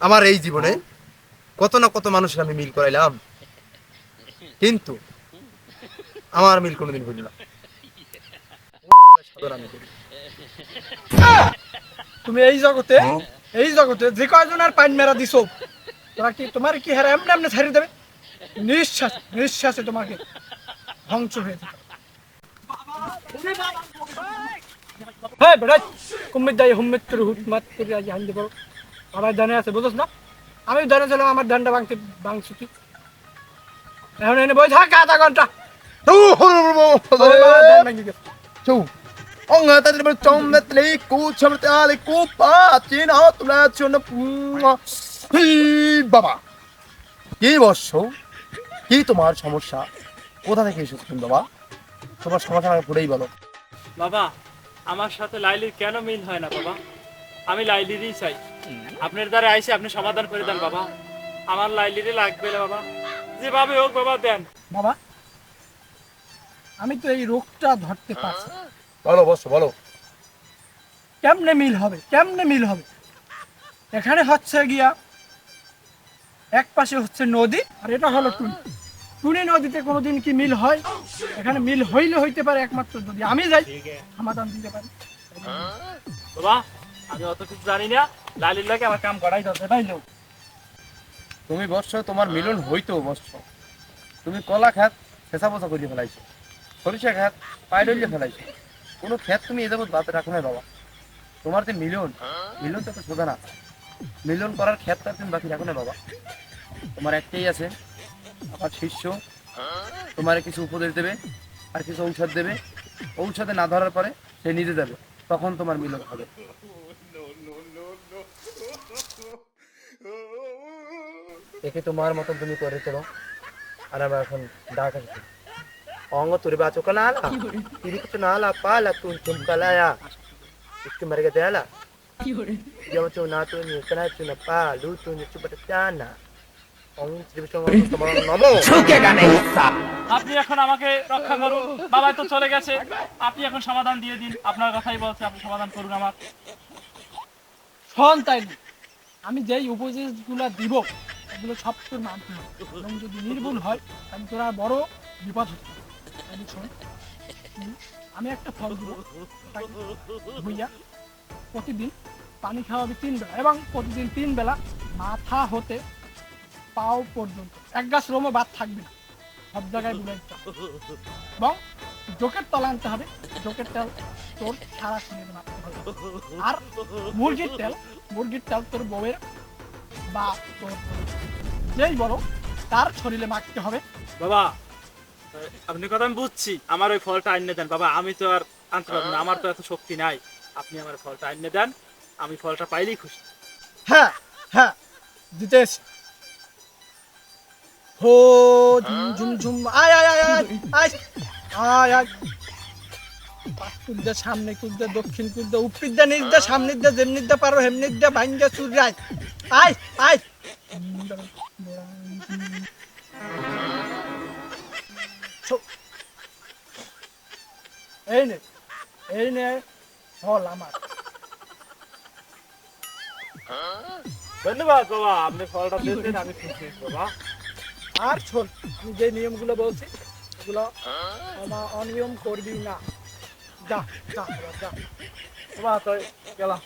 আমার এই জীবনে কত না কত মানুষের আমি মিল করাইলাম। কিন্তু আমার মিল কোনোদিন হইল না। তুমি এই জগতে এই জগতে যে কয়জন আর পাইন মেরা দিছো তোরা কি তোমার কি হারা এমনি এমনি ছাড়িয়ে দেবে? নিঃশ্বাস নিঃশ্বাসে তোমাকে ধ্বংস হয়ে যাবে হ্যাঁ বেড়াই। কুম্মির যাই হুম্মির তোর হুট মাত করে আজ হান দেবো আমার দানে আছে বুঝছ না? আমি দানে ছিলাম আমার ধানটা ভাঙতে ভাঙছি কি? এখন এনে বই থাক আধা ঘণ্টা। ধান চৌ। অঙ্গ তাদের বলে চমলে কু ছমতে আলে কু পাচিন তোমরা চুন বাবা। কি বর্ষ কি তোমার সমস্যা? কোথা থেকে এসেছ তুমি বাবা? তোমার সমস্যা আমাকে পুরেই বলো। বাবা আমার সাথে লাইলির কেন মিল হয় না বাবা? আমি লাইলিরই চাই। আপনার দ্বারা আইসে আপনি সমাধান করে দেন বাবা। আমার লাইলিরই লাগবে না বাবা। যেভাবে হোক বাবা দেন। বাবা আমি তো এই রোগটা ধরতে পারছি। বলো বর্ষ বলো। কেমনে মিল হবে? কেমনে মিল হবে? এখানে হচ্ছে গিয়া এক পাশে হচ্ছে নদী আর এটা হলো টুনি। টুনি নদীতে কোনোদিন কি মিল হয়? এখানে মিল হইলে হইতে পারে একমাত্র যদি আমি যাই সমাধান দিতে পারি। বাবা আমি জানি না। লাইলির লাগে আমার কাম করাই তাই লোক তুমি বর্ষ তোমার মিলন হইতো বর্ষ তুমি কলা খাত ফেসা ফেসা করিয়ে ফেলাইছো। সরিষা খাত, পায়ে ডলিয়ে ফেলাইছো। কোনো ক্ষেত তুমি এ যাবত বাতে রাখো না বাবা। তোমার যে মিলন মিলন তো সোজা না। মিলন করার ক্ষেত তো তুমি বাকি রাখো না বাবা। তোমার একটাই আছে, আমার শিষ্য। তোমার কিছু উপদেশ দেবে, আর কিছু ঔষধ দেবে। ঔষধে না ধরার পরে সে নিজে যাবে, তখন তোমার মিলন হবে। একে তোমার মতন তুমি করে চলো আর আমরা এখন ডাক আসছি অঙ্গ তুরি বাচো কলা আলা তিরি কিছু না আলা পালা তুন তুম কালায়া इसके मर गए देला जब तो ना तो नहीं कना तो ना पा लू तो नहीं चुप टाना ओम श्री विष्णु তোমার নমো আপনি এখন আমাকে রক্ষা করুন বাবা তো চলে গেছে আপনি এখন সমাধান দিয়ে দিন আপনার কথাই বলছে আপনি সমাধান করুন আমার শোন তাই না আমি যেই উপদেশগুলো দিব, এগুলো সব তোর মানতে এবং যদি নির্ভুল হয়, তাহলে তোরা বড় বিপদ শোন আমি একটা ফল দিব ভুইয়া, প্রতিদিন পানি খাওয়াবি তিন বেলা এবং প্রতিদিন তিন বেলা মাথা হতে পাও পর্যন্ত। এক গাছ রোমও বাদ থাকবে না। সব জায়গায় বুঝে এবং জোকের তলা আনতে হবে। জোকের তেল তোর সারা শরীরে হবে। আর মুরগির তেল মুরগির তেল তোর বউয়ের বা তোর যেই বড় তার শরীরে মাখতে হবে। বাবা আপনি কথা আমি বুঝছি আমার ওই ফলটা আইনে দেন। বাবা আমি তো আর আনতে পারব না আমার তো এত শক্তি নাই। আপনি আমার ফলটা আইনে দেন আমি ফলটা পাইলেই খুশি। হ্যাঁ হ্যাঁ দিতে এসে হো ঝুম ঝুম ঝুম আয় আয় আয় আয় আয়। আয় আয়। কুদ্দা সামনে কুদ্দা দক্ষিণ কুদ্দা উপিদ্দা নির্দা সামনে দা যেমনি দা পারো দা আয়। আয় এই নে এই নে আমার। ধন্যবাদ বাবা। আপনি ফলটা দিয়ে আমি খুশি বাবা। আর শোন যে নিয়মগুলো বলছি এগুলো অনিয়ম করবি না। যা যা যা। বাবা তো গেলাম।